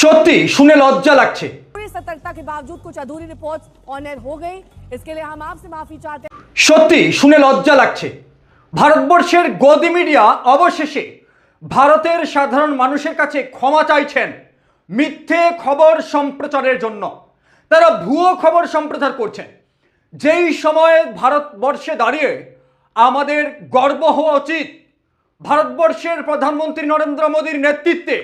সত্যি শুনে লজ্জা লাগছে पूरी सतर्कता के बावजूद कुछ अधूरी रिपोर्ट्स ऑन एयर हो गई इसके लिए हम आपसे माफी चाहते हैं সত্যি শুনে লজ্জা লাগছে ভারতবর্ষের গদি মিডিয়া অবশেষে ভারতের সাধারণ মানুষের কাছে ক্ষমা চাইছেন মিথ্যে খবর সম্প্রচারের জন্য তারা ভুয়ো খবর সম্প্রচার করছেন যেই সময়ে ভারতবর্ষে দাঁড়িয়ে আমাদের গর্ব হওয়া উচিত ভারতবর্ষের প্রধানমন্ত্রী নরেন্দ্র মোদীর নেতৃত্বে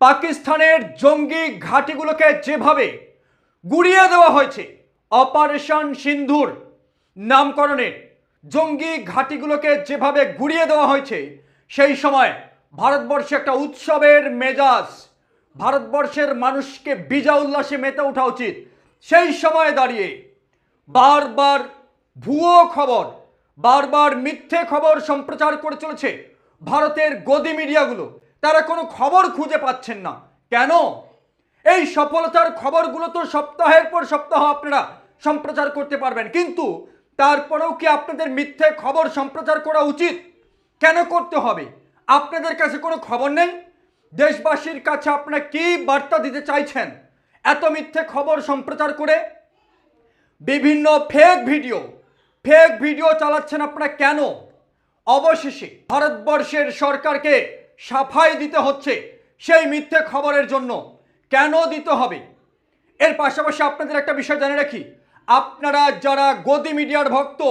পাকিস্তানের জঙ্গি ঘাঁটিগুলোকে যেভাবে গুড়িয়ে দেওয়া হয়েছে, অপারেশন সিন্ধুর নামকরণের জঙ্গি ঘাঁটিগুলোকে যেভাবে গুড়িয়ে দেওয়া হয়েছে, সেই সময় ভারতবর্ষে একটা উৎসবের মেজাজ, ভারতবর্ষের মানুষকে বিজা উল্লাসে মেতে ওঠা উচিত। সেই সময় দাঁড়িয়ে বারবার ভুয়ো খবর, বারবার মিথ্যে খবর সম্প্রচার করে চলেছে ভারতের গদি মিডিয়াগুলো। তারা কোনো খবর খুঁজে পাচ্ছেন না। কেন? এই সফলতার খবরগুলো তো সপ্তাহের পর সপ্তাহ আপনারা সম্প্রচার করতে পারবেন। কিন্তু তারপরেও কি আপনাদের মিথ্যে খবর সম্প্রচার করা উচিত? কেন করতে হবে? আপনাদের কাছে কোনো খবর নেই? দেশবাসীর কাছে আপনারা কি বার্তা দিতে চাইছেন? এত মিথ্যে খবর সম্প্রচার করে? বিভিন্ন ফেক ভিডিও ফেক ভিডিও চালাচ্ছেন আপনারা কেন? অবশেষে ভারতবর্ষের সরকারকে সাফাই দিতে হচ্ছে সেই মিথ্যে খবরের জন্য। কেন দিতে হবে? এর পাশাপাশি আপনাদের একটা বিষয় জানে রাখি। আপনারা যারা গদি মিডিয়ার ভক্ত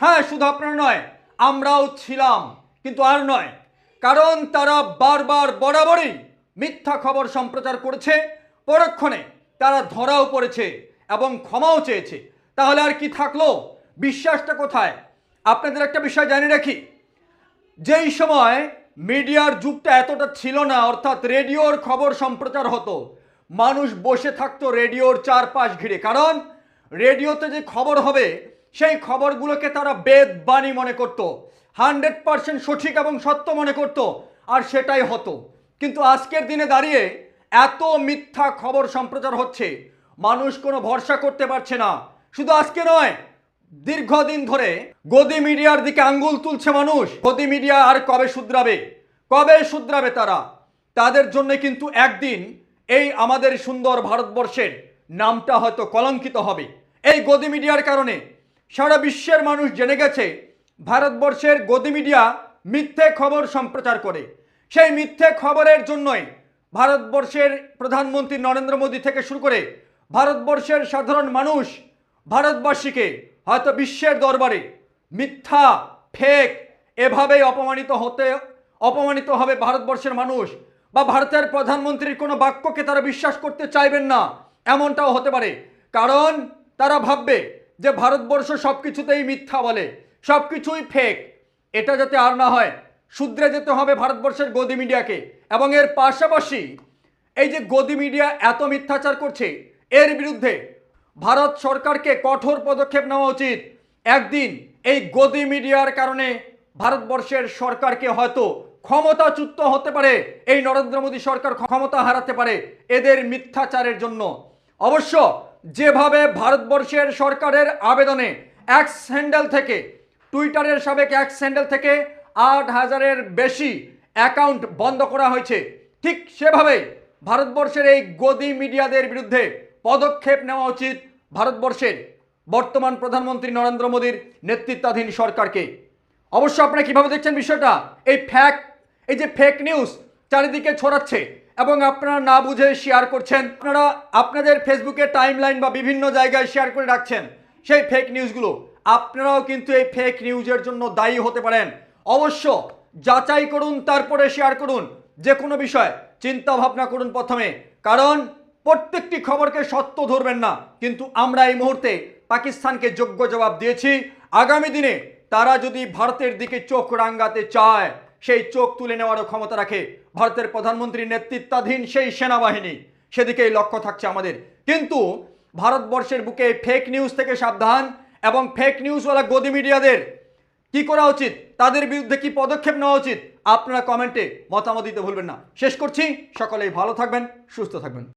হ্যাঁ শুধু আপনারা নয়, আমরাও ছিলাম, কিন্তু আর নয়। কারণ তারা বারবার বরাবরই মিথ্যা খবর সম্প্রচার করেছে, পরক্ষণে তারা ধরাও পড়েছে এবং ক্ষমাও চেয়েছে। তাহলে আর কি থাকল? বিশ্বাসটা কোথায়? আপনাদের একটা বিষয় জানি রাখি। যেই সময় মিডিয়ার যুগটা এতটা ছিল না, অর্থাৎ রেডিওর খবর সম্প্রচার হতো। মানুষ বসে থাকতো রেডিওর চারপাশ ঘিরে। কারণ রেডিওতে যে খবর হবে, সেই খবরগুলোকে তারা বেদ বাণী মনে করত। হান্ড্রেড পার্সেন্ট সঠিক এবং সত্য মনে করত, আর সেটাই হতো। কিন্তু আজকের দিনে দাঁড়িয়ে এত মিথ্যা খবর সম্প্রচার হচ্ছে, মানুষ কোনো ভরসা করতে পারছে না। শুধু আজকে নয় দীর্ঘদিন ধরে গদি মিডিয়ার দিকে আঙ্গুল তুলছে মানুষ। গদি মিডিয়া আর কবে শুধরাবে? কবে শুধরাবে তারা? তাদের জন্য কিন্তু একদিন এই আমাদের সুন্দর ভারতবর্ষের নামটা হয়তো কলঙ্কিত হবে। এই গদি মিডিয়ার কারণে সারা বিশ্বের মানুষ জেনে গেছে, ভারতবর্ষের গদি মিডিয়া মিথ্যে খবর সম্প্রচার করে। সেই মিথ্যে খবরের জন্যই ভারতবর্ষের প্রধানমন্ত্রী নরেন্দ্র মোদী থেকে শুরু করে ভারতবর্ষের সাধারণ মানুষ ভারতবাসীকে হয়তো বিশ্বের দরবারে মিথ্যা, ফেক, এভাবেই অপমানিত হতে, অপমানিত হবে ভারতবর্ষের মানুষ বা ভারতের প্রধানমন্ত্রীর কোনো বাক্যকে তারা বিশ্বাস করতে চাইবেন না। এমনটাও হতে পারে। কারণ তারা ভাববে যে ভারতবর্ষ সব কিছুতেই মিথ্যা বলে সব কিছুই ফেক। এটা যাতে আর না হয়, শুধরে যেতে হবে ভারতবর্ষের গদি মিডিয়াকে। এবং এর পাশাপাশি এই যে গদি মিডিয়া এত মিথ্যাচার করছে, এর বিরুদ্ধে ভারত সরকারকে কঠোর পদক্ষেপ নেওয়া উচিত। একদিন এই গদি মিডিয়ার কারণে ভারতবর্ষের সরকারকে হয়তো ক্ষমতাচ্যুত হতে পারে, এই নরেন্দ্র মোদী সরকার ক্ষমতা হারাতে পারে এদের মিথ্যাচারের জন্য। অবশ্য যেভাবে ভারতবর্ষের সরকারের আবেদনে এক্স হ্যান্ডেল থেকে, টুইটারের সাবেক এক্স হ্যান্ডেল থেকে আট হাজারের বেশি অ্যাকাউন্ট বন্ধ করা হয়েছে, ঠিক সেভাবেই ভারতবর্ষের এই গদি মিডিয়াদের বিরুদ্ধে পদক্ষেপ নেওয়া উচিত ভারতবর্ষের। বর্তমান প্রধানমন্ত্রী নরেন্দ্র মোদীর নেতৃত্বাধীন সরকারকে। অবশ্য আপনারা কীভাবে দেখছেন বিষয়টা? এই ফ্যাক এই যে ফেক নিউজ চারিদিকে ছড়াচ্ছে এবং আপনারা না বুঝে শেয়ার করছেন। আপনারা আপনাদের ফেসবুকে টাইমলাইন বা বিভিন্ন জায়গায় শেয়ার করে রাখছেন সেই ফেক নিউজগুলো আপনারাও কিন্তু এই ফেক নিউজের জন্য দায়ী হতে পারেন। অবশ্য যাচাই করুন, তারপরে শেয়ার করুন। যে কোনো বিষয় চিন্তা ভাবনা করুন প্রথমে। কারণ প্রত্যেকটি খবরকে সত্য ধরবেন না। কিন্তু আমরা এই মুহূর্তে পাকিস্তানকে যোগ্য জবাব দিয়েছি। আগামী দিনে তারা যদি ভারতের দিকে চোখ রাঙ্গাতে চায়, সেই চোখ তুলে নেওয়ারও ক্ষমতা রাখে ভারতের প্রধানমন্ত্রীর নেতৃত্বাধীন সেই সেনাবাহিনী। সেদিকেই লক্ষ্য থাকছে আমাদের। কিন্তু ভারতবর্ষের বুকে ফেক নিউজ থেকে সাবধান এবং ফেক নিউজওয়ালা গদি মিডিয়াদের কি করা উচিত? তাদের বিরুদ্ধে কি পদক্ষেপ নেওয়া উচিত? আপনারা কমেন্টে মতামত দিতে ভুলবেন না। শেষ করছি। সকলেই ভালো থাকবেন, সুস্থ থাকবেন।